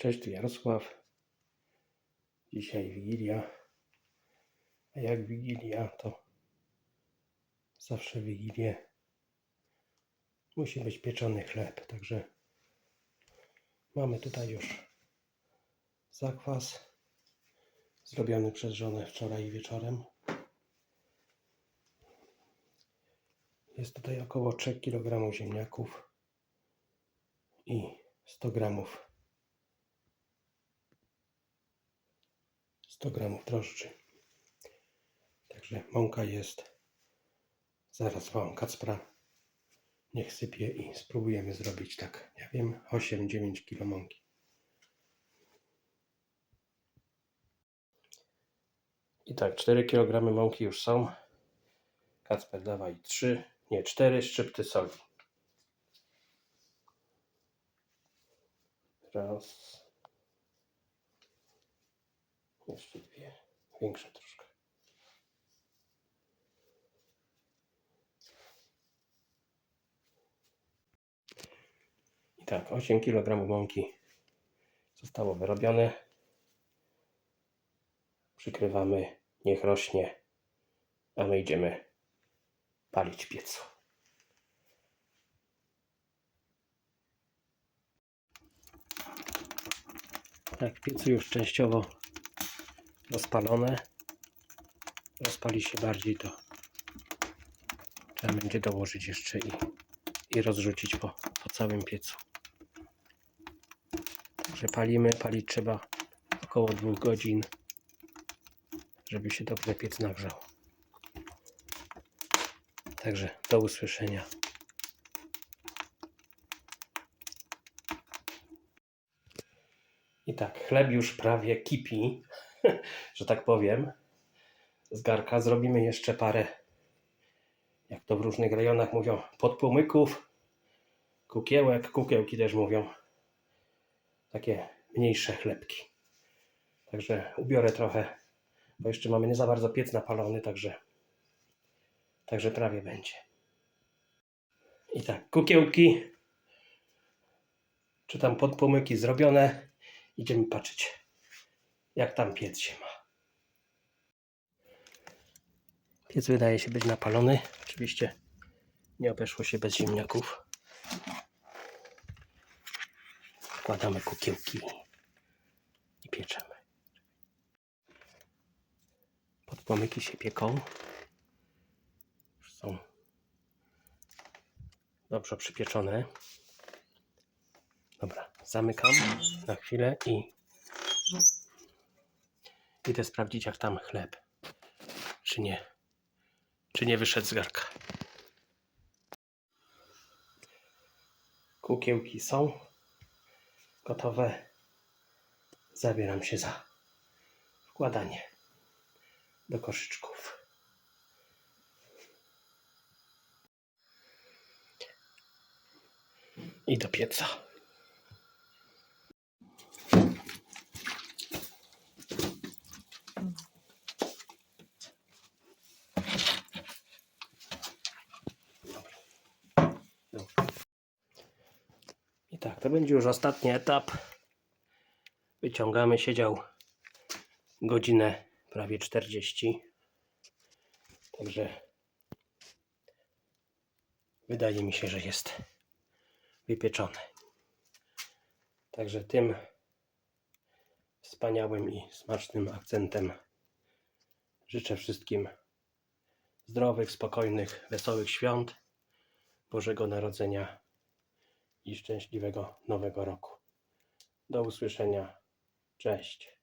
Cześć, tu Jarosław. Dzisiaj Wigilia. A jak Wigilia, to zawsze Wigilię musi być pieczony chleb. Także mamy tutaj już zakwas zrobiony przez żonę wczoraj wieczorem. Jest tutaj około 3 kg ziemniaków i 100 gramów 100 gramów drożdży. Także mąka jest. Zaraz wam Kacpra niech sypie i spróbujemy zrobić tak, ja wiem, 8-9 kg mąki. I tak, 4 kg mąki już są. Kacper dawaj 3, nie 4 szczypty soli. Raz. Jeszcze dwie. Większe troszkę. I tak, 8 kg mąki zostało wyrobione. Przykrywamy, niech rośnie, a my idziemy palić piecu. Tak, w piecu już częściowo rozpalone. Rozpali się bardziej, to trzeba będzie dołożyć jeszcze i, i rozrzucić po, po całym piecu. Także palimy, palić trzeba około dwóch godzin, żeby się dobrze piec nagrzał. Także do usłyszenia. I tak, chleb już prawie kipi, że tak powiem. Z garka zrobimy jeszcze parę, jak to w różnych rejonach mówią, podpłomyków, kukiełek, kukiełki też mówią. Takie mniejsze chlebki. Także ubiorę trochę, bo jeszcze mamy nie za bardzo piec napalony, także, także prawie będzie. I tak, kukiełki, czy tam podpłomyki zrobione. Idziemy patrzeć, jak tam piec się ma. Piec wydaje się być napalony. Oczywiście nie obeszło się bez ziemniaków. Wkładamy kukiełki i pieczemy. Podpłomyki się pieką. Są dobrze przypieczone. Dobra, zamykam na chwilę i idę sprawdzić, jak tam chleb. Czy nie, czy nie wyszedł z garka. Kukiełki są gotowe. Zabieram się za wkładanie do koszyczków. I do pieca. I tak, to będzie już ostatni etap. Wyciągamy, siedział godzinę prawie 40. Także wydaje mi się, że jest wypieczony. Także tym wspaniałym i smacznym akcentem życzę wszystkim zdrowych, spokojnych, wesołych świąt, Bożego Narodzenia i szczęśliwego Nowego Roku. Do usłyszenia. Cześć.